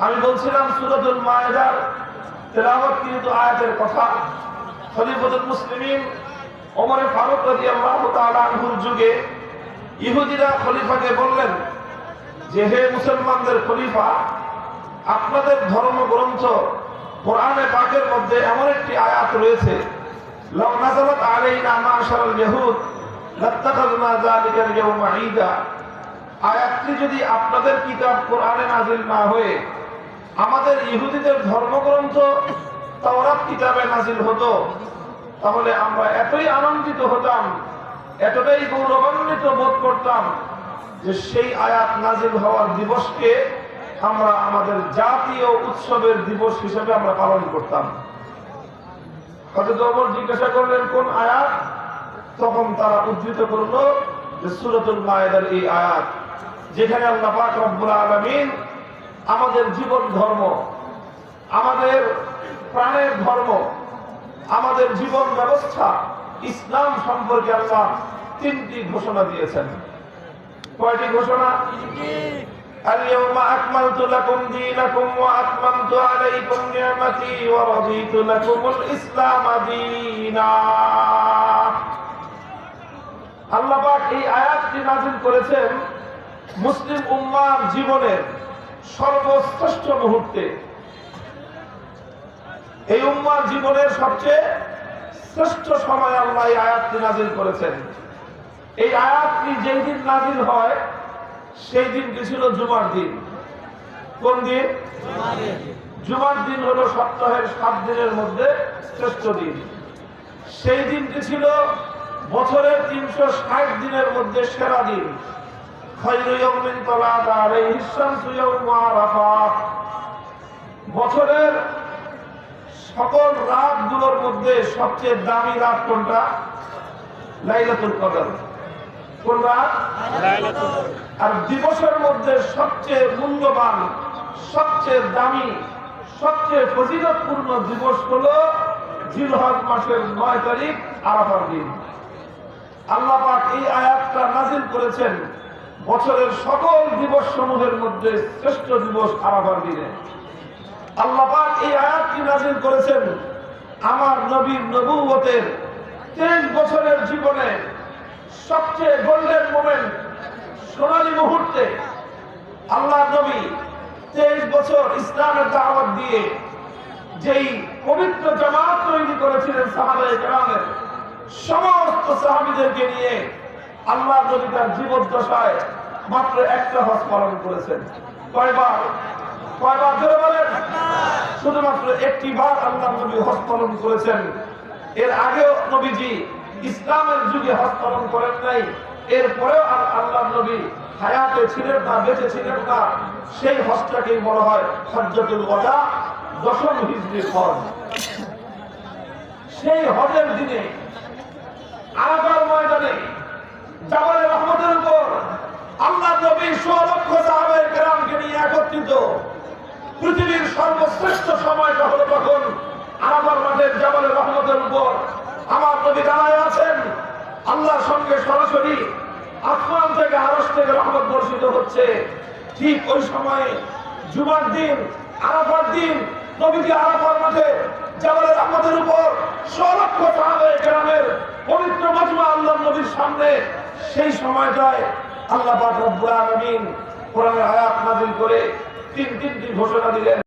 আমি বলছিলাম সুরতুল মায়েদার তেলাওয়াত কিন্তু আয়াতের কথা। খলিফতুল মুসলিমিন ওমরে ফারুক রাদিয়াল্লাহু তাআলা আনহুর যুগে ইহুদিরা খলিফাকে বললেন যে, হে মুসলমানদের খলিফা, আপনাদের ধর্মগ্রন্থ কোরআনে পাকের মধ্যে এমন একটি আয়াত রয়েছে, লাউ নাযালাত আলাইনা মাশারাল ইয়াহুদ, লাত্তাখাযনা যালিকা আল-ইয়াওমা ঈদা। আয়াতটি যদি আপনাদের কিতাব কোরআনে নাজিল না হয়ে আমাদের ইহুদিদের ধর্মগ্রন্থ তাওরাত কিতাবে নাজিল হতো, তাহলে আমরা এতই আনন্দিত হতাম, এতটাই গৌরবান্বিত বোধ করতাম যে সেই আয়াত নাজিল হওয়ার দিবসকে আমরা আমাদের জাতীয় উৎসবের দিবস হিসেবে আমরা পালন করতাম। ওমর জিজ্ঞাসা করলেন, কোন আয়াত? তখন তারা উদ্ধৃত করল যে সুরতুল মায়েদার এই আয়াত। যেখানে আল্লাহ পাক রব্বুল আলামিন আমাদের জীবন ধর্ম আমাদের প্রাণের ধর্ম আমাদের জীবন ব্যবস্থা ইসলাম সম্পর্কে আল্লাহ তিনটি ঘোষণা দিয়েছেন কয়টি ঘোষণা اليوم أكملت لكم دينكم وأتممت عليكم نعمتي ورضيت لكم الإسلام دينا আল্লাহ পাক এই আয়াতটি নাজিল করেছেন মুসলিম উম্মার জীবনের সর্বশ্রেষ্ঠ মুহূর্তে। এই উম্মার জীবনের সবচেয়ে শ্রেষ্ঠ সময় আল্লাহ এই আয়াতটি নাজিল করেছেন। এই আয়াতটি যেই দিন নাজিল হয়, সেই দিনটি ছিল? জুমার দিন। কোন দিন? জুমার দিন হলো সপ্তাহের সাত দিনের মধ্যে শ্রেষ্ঠ দিন। সেই দিনটি ছিল বছরের তিনশো ষাট দিনের মধ্যে সেরা দিন। বছরের সকল রাতগুলোর মধ্যে সবচেয়ে দামি রাত কোনটা? লাইলাতুল কদর। কোন রাত? আর দিবসের মধ্যে সবচেয়ে মূল্যবান সবচেয়ে দামি সবচেয়ে ফজিলতপূর্ণ দিবস হলো জিলহজ মাসের নয় তারিখ আরাফার দিন। আল্লাহ পাক এই আয়াতটা নাজিল করেছেন বছরের সকল দিবস সমূহের মধ্যে শ্রেষ্ঠ দিবস আরাফার দিনে। আল্লাহ এই আয়াতটি নাজিল করেছেন আমার নবীর নবুয়তের তেইশ বছরের জীবনে সবচেয়ে গোল্ডেন মোমেন্ট সোনালী মুহূর্তে আল্লাহ নবী তেইশ বছর ইসলামের দাওয়াত দিয়ে যেই পবিত্র জামাত তৈরি করেছিলেন সাহাবায়ে কেরামের, সমস্ত সাহাবিদেরকে নিয়ে আল্লাহ নবী তার জীবদ্দশায় মাত্র একটা হজ পালন করেছেন, কয়বার? কয়বার? ধরে বলেন। শুধুমাত্র একটি বার আল্লাহ নবী হজ পালন করেছেন। এর আগেও নবীজি ইসলামের যুগে হজ পালন করেন নাই। এরপরেও আল্লাহ নবী হায়াতে ছিলেন না, বেঁচে ছিলেন না। সেই হজটাকেই বলা হয় হজ্জতুল ওয়াদা, দশম হিজরির হজ। সেই হজের দিনে আরাফার ময়দানে জামালের রহমতের উপর আল্লাহ নবী সলক্ষ সাহাবায়ে কেরামকে নিয়ে একত্রিত পৃথিবীর সর্বশ্রেষ্ঠ সময়টা হলো তখন আরাফার মাঠের জামালের রহমতের উপর। আমার নবী দাঁড়ায় আছেন। আল্লাহর সঙ্গে সরাসরি আসমান থেকে আরস থেকে রহমত বর্ষিত হচ্ছে। ঠিক ওই সময়ে জুমার দিন, আরাফার দিন, নবীজি আরাফার মাঠে জামালের রহমতের উপর সলক্ষ সাহাবায়ে গ্রামের পবিত্র মাজমা আল্লাহ নবীর সামনে। সেই সময়টায় আল্লাহ পাক রব্বুল আলামিন কোরআনের আয়াত নাযিল করে তিন তিনটি ঘোষণা দিলেন।